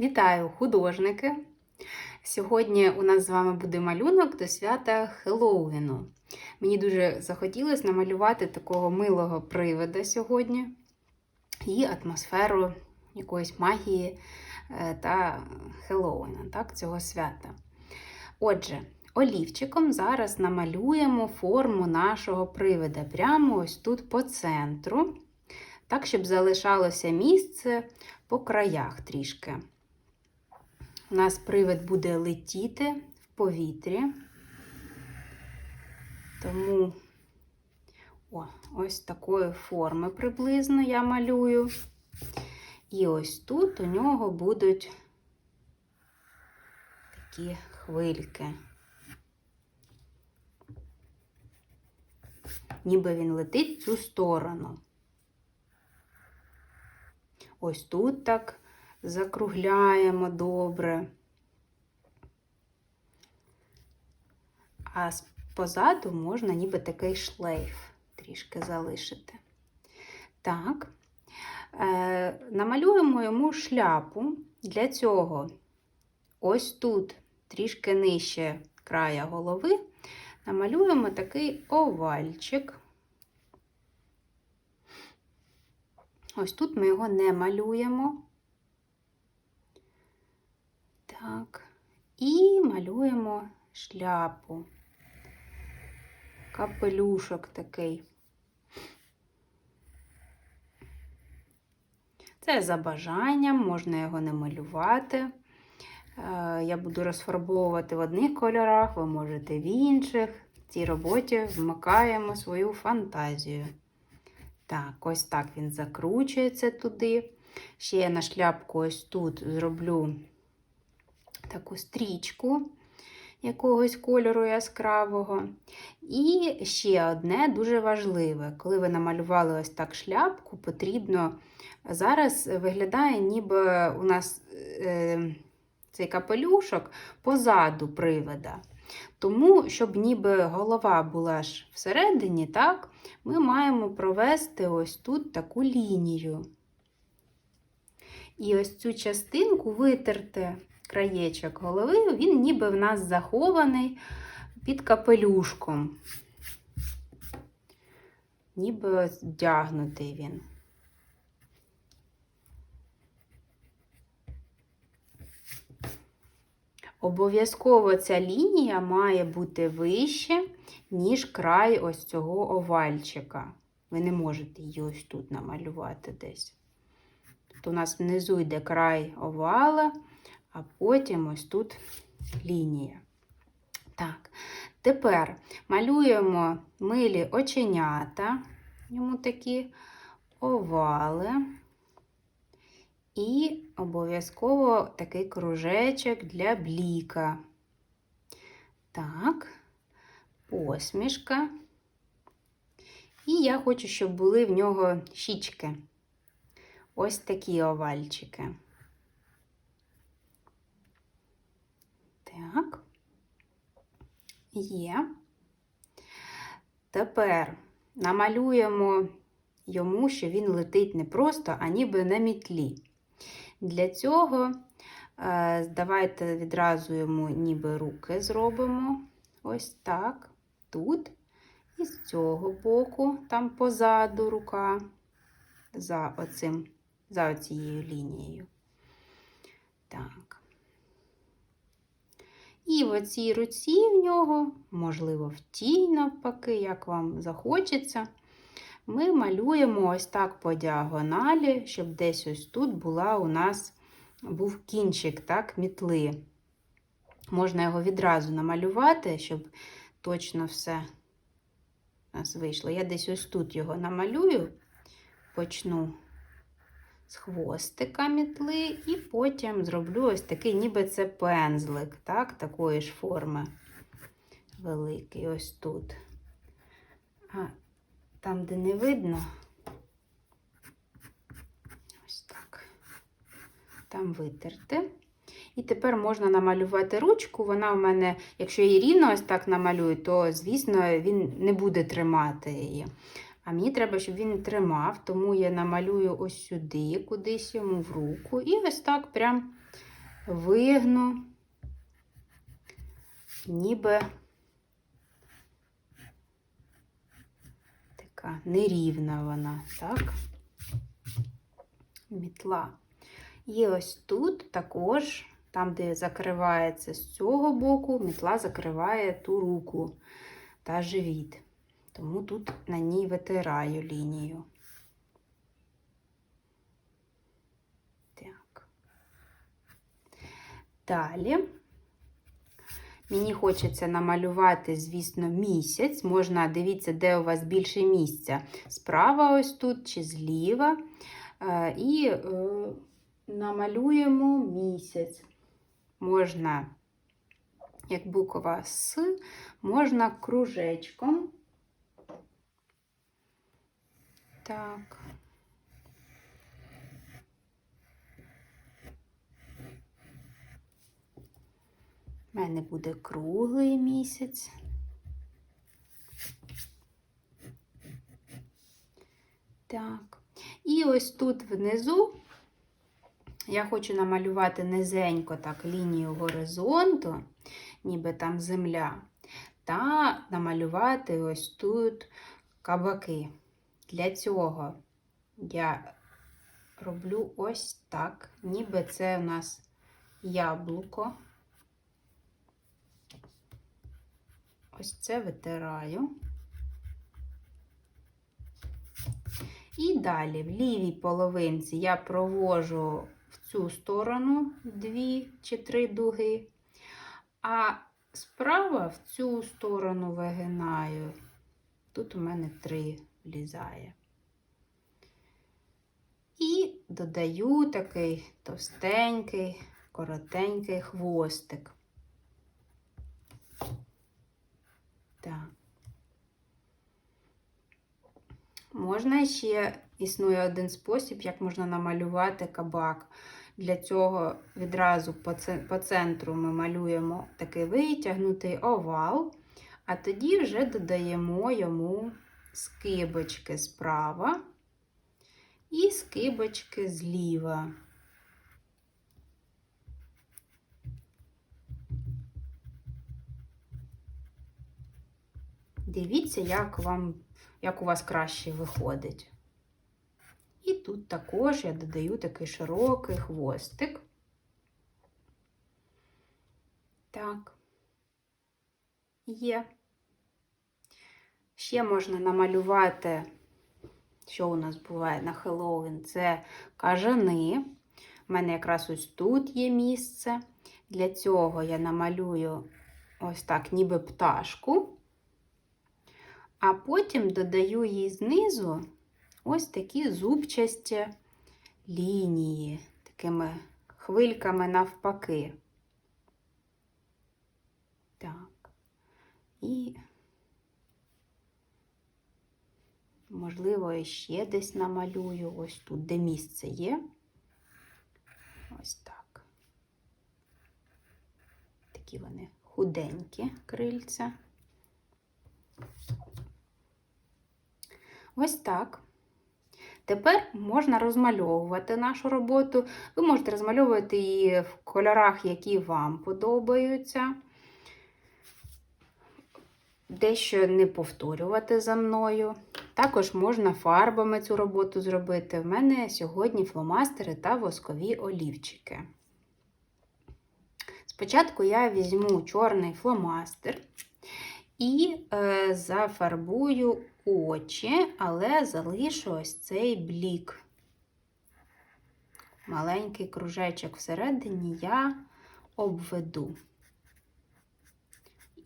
Вітаю, художники! Сьогодні у нас з вами буде малюнок до свята Хеллоуіну. Мені дуже захотілося намалювати такого милого привида сьогодні і атмосферу якоїсь магії е, та Хеллоуіна, так, цього свята. Отже, олівчиком зараз намалюємо форму нашого привида прямо ось тут по центру, так, щоб залишалося місце по краях трішки. У нас привид буде летіти в повітрі. Тому о, ось такої форми приблизно я малюю. І ось тут у нього будуть такі хвильки. Ніби він летить в цю сторону. Ось тут так закругляємо добре. А позаду можна ніби такий шлейф трішки залишити. Так, е, намалюємо йому шляпу. Для цього ось тут, трішки нижче края голови, намалюємо такий овальчик. Ось тут ми його не малюємо. Так, і малюємо шляпу. Капелюшок такий. Це за бажанням, можна його не малювати. Е, Я буду розфарбовувати в одних кольорах, ви можете в інших. В цій роботі вмикаємо свою фантазію. Так, ось так він закручується туди. Ще я на шляпку ось тут зроблю таку стрічку якогось кольору яскравого. І ще одне дуже важливе, коли ви намалювали ось так шляпку, потрібно зараз виглядає, ніби у нас е, цей капелюшок позаду привида. Тому, щоб ніби голова була ж всередині, так, ми маємо провести ось тут таку лінію. І ось цю частинку витерти краєчок голови, він ніби в нас захований під капелюшком. Ніби вдягнутий він. Обов'язково ця лінія має бути вище, ніж край ось цього овальчика. Ви не можете її ось тут намалювати десь. Тобто у нас внизу йде край овала, а потім ось тут лінія. Так, тепер малюємо милі оченята, йому такі овали. І обов'язково такий кружечок для бліка. Так, посмішка. І я хочу, щоб були в нього щічки. Ось такі овальчики. Так, є. Тепер намалюємо йому, що він летить не просто, а ніби на мітлі. Для цього е, давайте відразу йому ніби руки зробимо. Ось так, тут. І з цього боку, там позаду рука, за оцим, за оцією лінією. Так. І в оцій руці в нього, можливо, в тій, навпаки, як вам захочеться, ми малюємо ось так по діагоналі, щоб десь ось тут була у нас був кінчик, так, мітли. Можна його відразу намалювати, щоб точно все у нас вийшло. Я десь ось тут його намалюю, почну з хвостика мітли, і потім зроблю ось такий, ніби це пензлик, так, такої ж форми великий, ось тут. А там, де не видно, ось так, там витерти. І тепер можна намалювати ручку. Вона в мене, якщо її рівно ось так намалюю, то, звісно, він не буде тримати її. А мені треба, щоб він тримав, тому я намалюю ось сюди, кудись йому в руку. І ось так прям вигну, ніби така нерівна вона, так? Мітла. І ось тут також, там, де закривається з цього боку, мітла закриває ту руку та живіт. Тому тут на ній витираю лінію. Так. Далі. Мені хочеться намалювати, звісно, місяць. Можна дивіться, де у вас більше місця. Справа ось тут чи зліва. Е, І е, намалюємо місяць. Можна, як буква С, можна кружечком. Так. У мене буде круглий місяць. Так. І ось тут внизу я хочу намалювати низенько так лінію горизонту, ніби там земля, та намалювати ось тут кабаки. Для цього я роблю ось так, ніби це у нас яблуко. Ось це витираю. І далі в лівій половинці я провожу в цю сторону дві чи три дуги, а справа в цю сторону вигинаю. Тут у мене три влізає. І додаю такий товстенький, коротенький хвостик. Так. Можна ще існує один спосіб, як можна намалювати кабак. Для цього відразу по центру ми малюємо такий витягнутий овал, а тоді вже додаємо йому скибочки справа і скибочки зліва. Дивіться, як вам, як у вас краще виходить. І тут також я додаю такий широкий хвостик. Так, є. Ще можна намалювати, що у нас буває на Хеллоуін, це кажани. У мене якраз ось тут є місце. Для цього я намалюю ось так, ніби пташку а потім додаю їй знизу ось такі зубчасті лінії, такими хвильками навпаки. Так, і, можливо, ще десь намалюю, ось тут, де місце є. Ось так. Такі вони худенькі крильця. Ось так. Тепер можна розмальовувати нашу роботу. Ви можете розмальовувати її в кольорах, які вам подобаються. Дещо не повторювати за мною. Також можна фарбами цю роботу зробити. В мене сьогодні фломастери та воскові олівчики. Спочатку я візьму чорний фломастер і е, зафарбую очі, але залишу ось цей блік. Маленький кружечок всередині я обведу.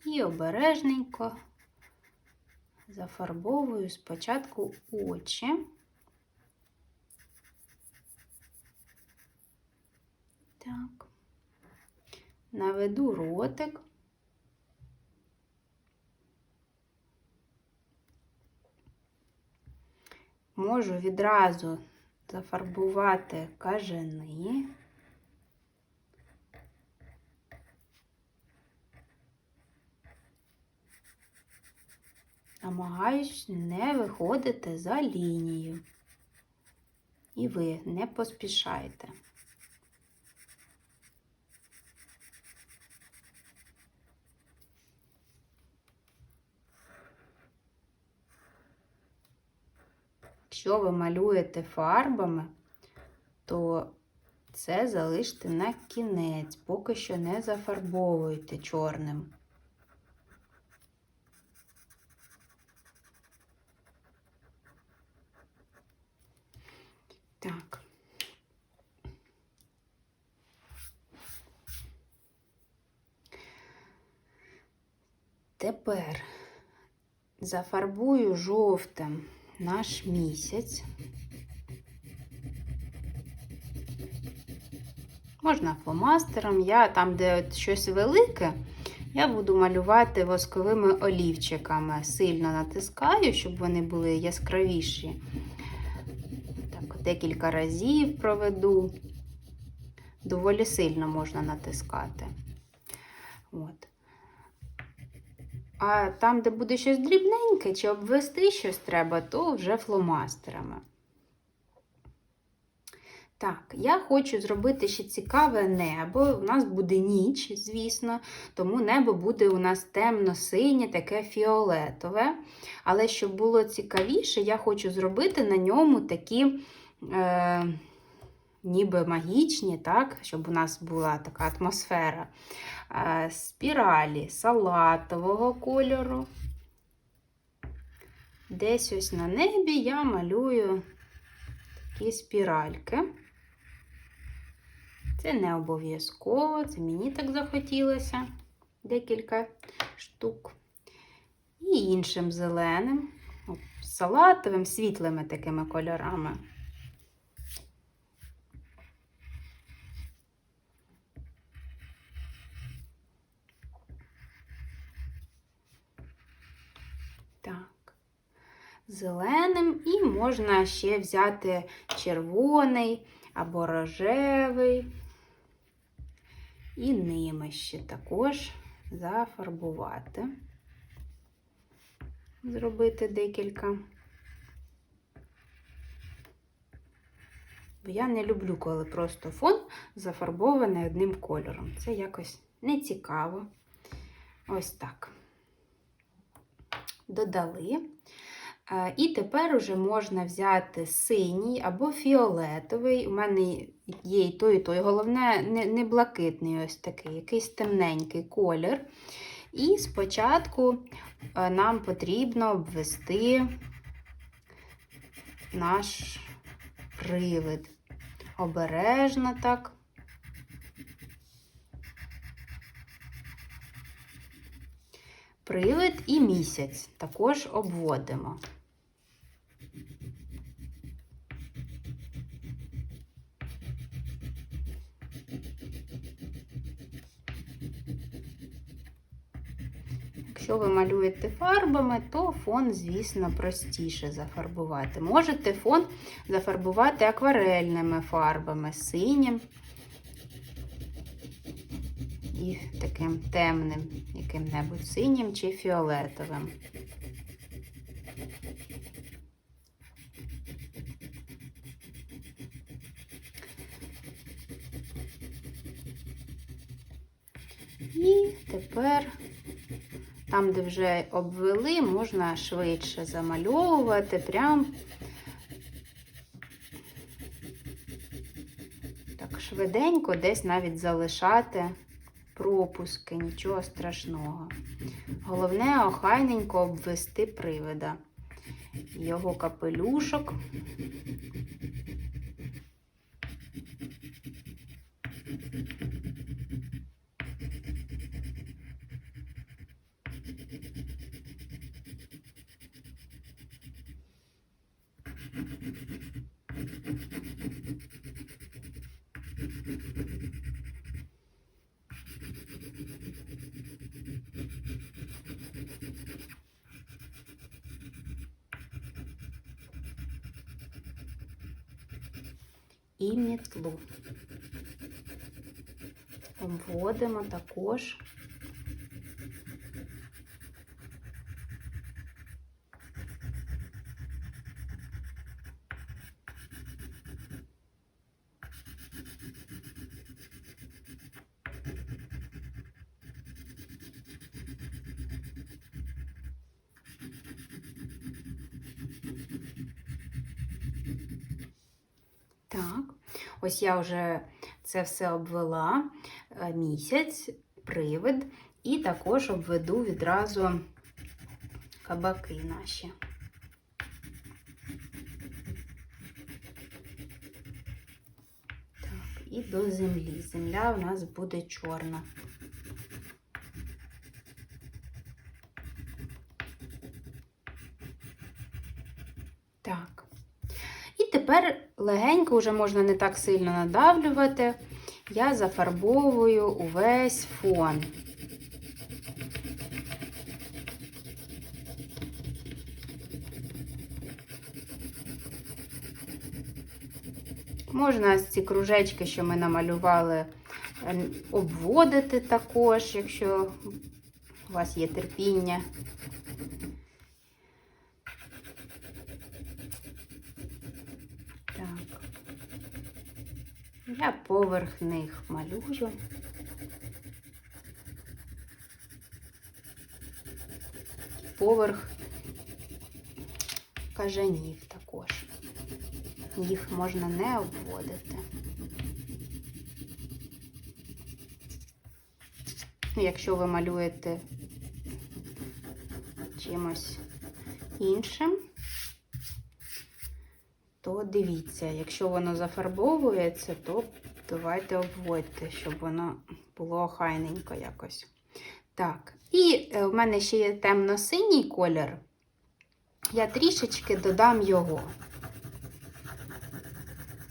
І обережненько зафарбовую спочатку очі. Так, наведу ротик. можу відразу зафарбувати кажани. намагаюсь не виходити за лінію. І ви не поспішаєте. Якщо ви малюєте фарбами, то це залиште на кінець, поки що не зафарбовуйте чорним. Так. Тепер зафарбую жовтим наш місяць. Можна фломастером. Я там, де щось велике, я буду малювати восковими олівчиками. Сильно натискаю, щоб вони були яскравіші. Декілька разів проведу. Доволі сильно можна натискати. От. А там, де буде щось дрібненьке, чи обвести щось треба, то вже фломастерами. Так, я хочу зробити ще цікаве небо. У нас буде ніч, звісно, тому небо буде у нас темно-синє, таке фіолетове. Але щоб було цікавіше, я хочу зробити на ньому такі. Е, Ніби магічні, так, щоб у нас була така атмосфера е, спіралі салатового кольору. Десь ось на небі я малюю такі спіральки. Це не обов'язково, це мені так захотілося декілька штук. І іншим зеленим, салатовим, світлими такими кольорами. Так, зеленим і можна ще взяти червоний або рожевий. І ними ще також зафарбувати, зробити декілька. Бо я не люблю, коли просто фон зафарбований одним кольором. Це якось не цікаво. Ось так. Додали. І тепер уже можна взяти синій або фіолетовий. У мене є і той, і той. Головне, не, блакитний ось такий, якийсь темненький колір. І спочатку нам потрібно обвести наш привид. Обережно так. Привид і місяць також обводимо. Якщо ви малюєте фарбами, то фон, звісно, простіше зафарбувати. Можете фон зафарбувати акварельними фарбами, синім і таким темним, яким-небудь синім чи фіолетовим. І тепер там, де вже обвели, можна швидше замальовувати, прям так швиденько десь навіть залишати пропуски, нічого страшного. Головне, охайненько обвести привида. Його капелюшок. І мітлу. Вводимо також. Ось я вже це все обвела е, місяць, привид, і також обведу відразу кабаки наші. Так, і до землі. Земля у нас буде чорна. Так. І тепер легенько, вже можна не так сильно надавлювати. Я зафарбовую увесь фон. Можна ці кружечки, що ми намалювали, е, обводити також, якщо у вас є терпіння. Так. Я поверх них малюю. Поверх кажанів також. Їх можна не обводити. Якщо ви малюєте чимось іншим, то дивіться, якщо воно зафарбовується, то давайте обводьте, щоб воно було охайненько якось. Так, і е, в мене ще є темно-синій колір. Я трішечки додам його.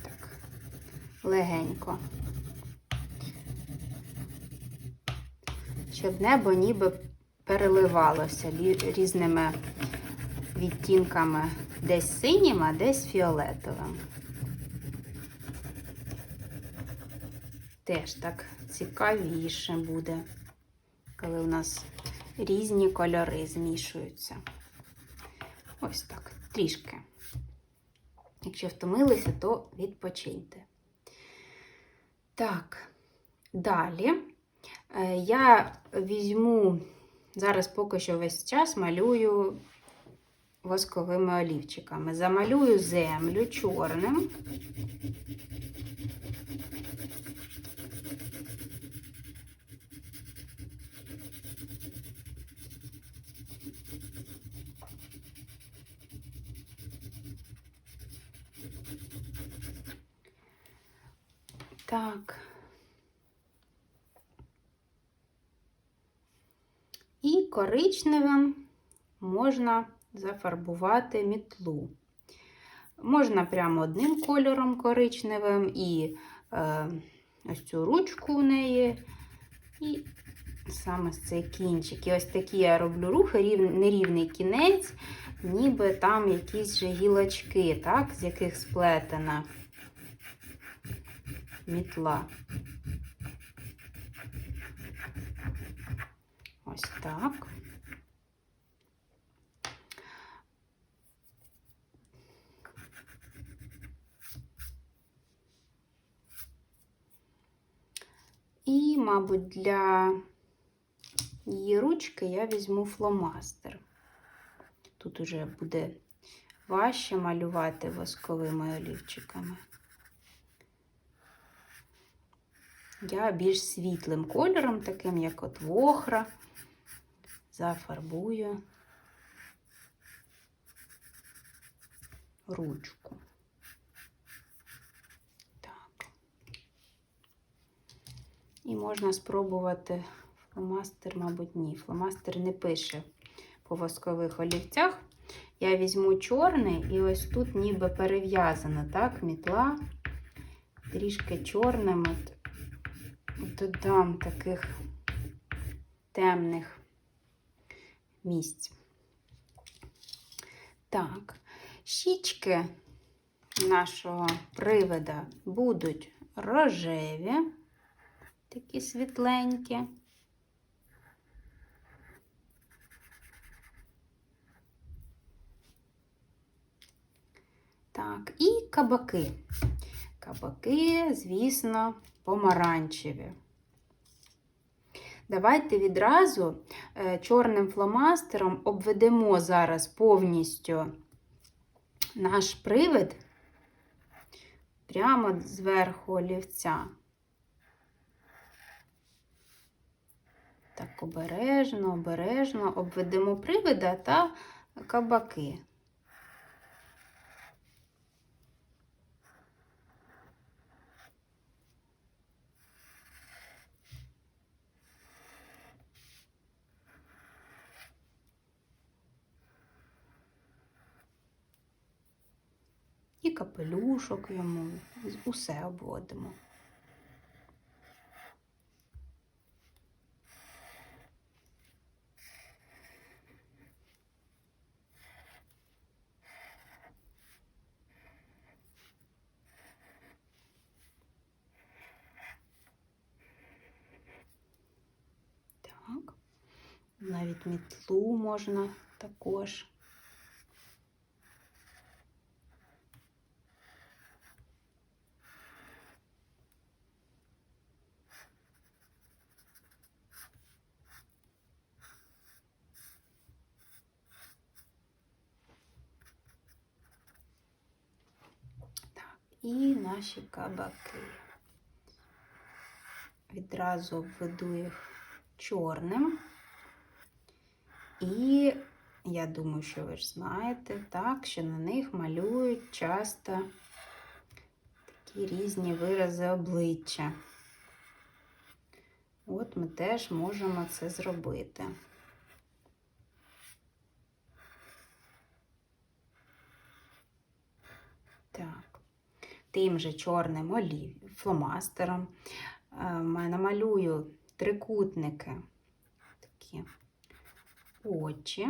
Так, легенько. Щоб небо ніби переливалося різними відтінками десь синім, а десь фіолетовим. Теж так цікавіше буде, коли у нас різні кольори змішуються. Ось так, трішки. Якщо втомилися, то відпочиньте. Так, далі е, я візьму, зараз поки що весь час малюю восковими олівчиками. Замалюю землю чорним. Так. І коричневим можна зафарбувати мітлу. Можна прямо одним кольором коричневим, і е, ось цю ручку у неї, і саме цей кінчик. І ось такі я роблю рухи, рів, нерівний кінець, ніби там якісь же гілочки, так, з яких сплетена мітла. Ось так. І, мабуть, для її ручки я візьму фломастер. Тут уже буде важче малювати восковими олівчиками. Я більш світлим кольором, таким як от вохра, зафарбую ручку. Так. І можна спробувати фломастер, мабуть, ні. Фломастер не пише по воскових олівцях. Я візьму чорний і ось тут ніби перев'язана, так, мітла, трішки чорним. От додам таких темних місць. Так, щічки нашого привида будуть рожеві, такі світленькі. Так, і кабаки. Кабаки, звісно, помаранчеві. Давайте відразу е, чорним фломастером обведемо зараз повністю наш привид прямо зверху олівця. Так, обережно, обережно обведемо привида та кабаки. І капелюшок йому, усе обводимо. Навіть мітлу можна також. І наші кабаки. Відразу обведу їх чорним. І я думаю, що ви ж знаєте, так, що на них малюють часто такі різні вирази обличчя. От ми теж можемо це зробити. Так, тим же чорним олів, фломастером е, намалюю трикутники, такі очі,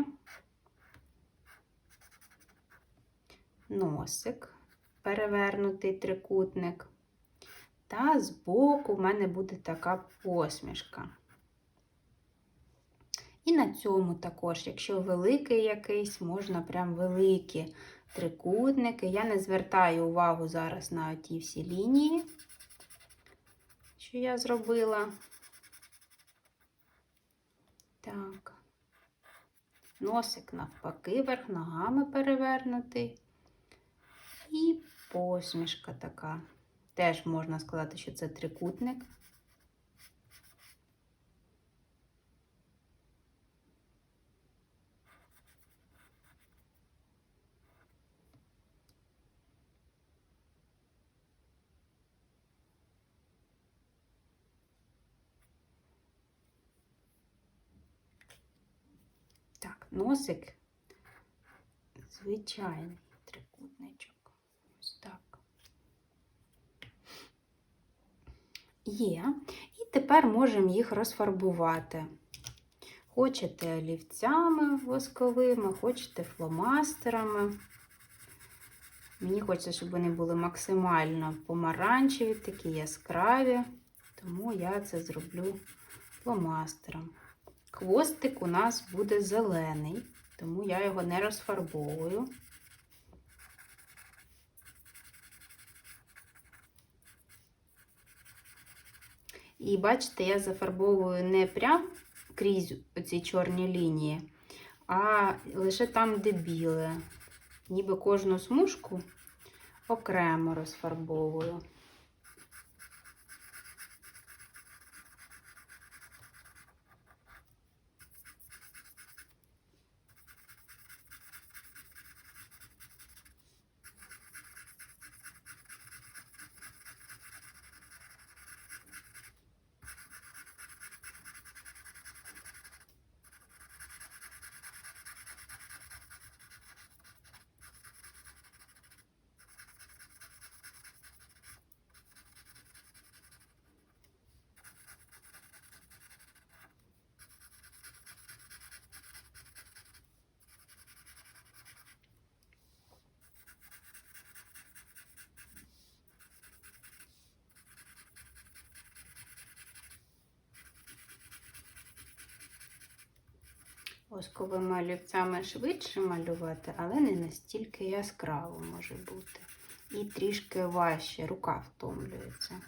носик, перевернутий трикутник, та збоку в мене буде така посмішка. І на цьому також, якщо великий якийсь, можна прям великі трикутники. Я не звертаю увагу зараз на ті всі лінії, що я зробила. Так, носик навпаки, верх ногами перевернутий. І посмішка така. Теж можна сказати, що це трикутник. Так, носик звичайний трикутничок. Ось так. Є. І тепер можемо їх розфарбувати. Хочете олівцями восковими, хочете фломастерами. Мені хочеться, щоб вони були максимально помаранчеві, такі яскраві, тому я це зроблю фломастером. Хвостик у нас буде зелений, тому я його не розфарбовую. І бачите, я зафарбовую не прям крізь оці чорні лінії, а лише там, де біле. Ніби кожну смужку окремо розфарбовую. Восковими олівцями швидше малювати, але не настільки яскраво може бути. І трішки важче, рука втомлюється.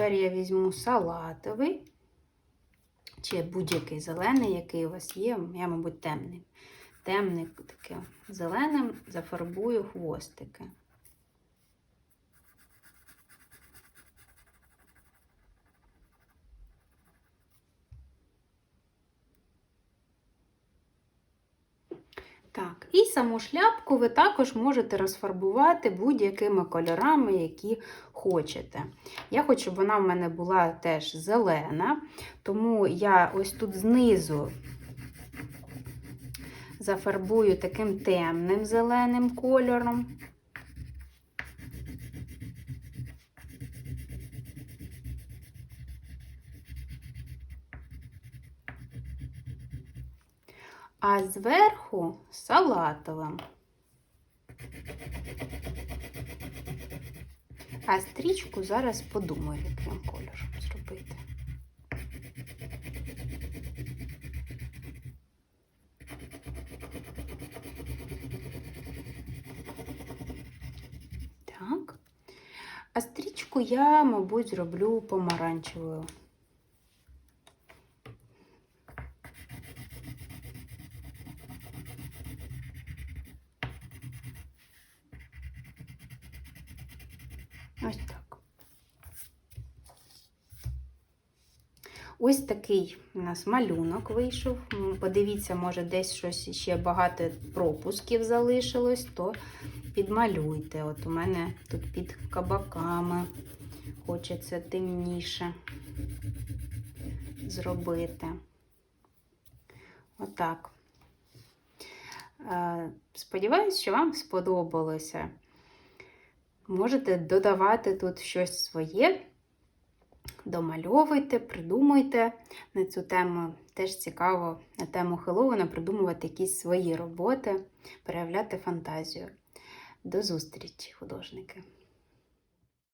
Тепер я візьму салатовий, чи будь-який зелений, який у вас є. Я, мабуть, темний. Темний таким зеленим зафарбую хвостики. Так, і саму шляпку ви також можете розфарбувати будь-якими кольорами, які хочете. Я хочу, щоб вона в мене була теж зелена, тому я ось тут знизу зафарбую таким темним зеленим кольором. А зверху салатовим. А стрічку зараз подумаю, яким кольором зробити. Так. А стрічку я, мабуть, зроблю помаранчевою. Ось так. Ось такий у нас малюнок вийшов. Подивіться, може, десь щось ще багато пропусків залишилось, то підмалюйте. От у мене тут під кабаками хочеться темніше зробити. Отак. Е, Сподіваюсь, що вам сподобалося. Можете додавати тут щось своє, домальовуйте, придумуйте на цю тему. Теж цікаво на тему Хеллоуіна придумувати якісь свої роботи, проявляти фантазію. До зустрічі, художники!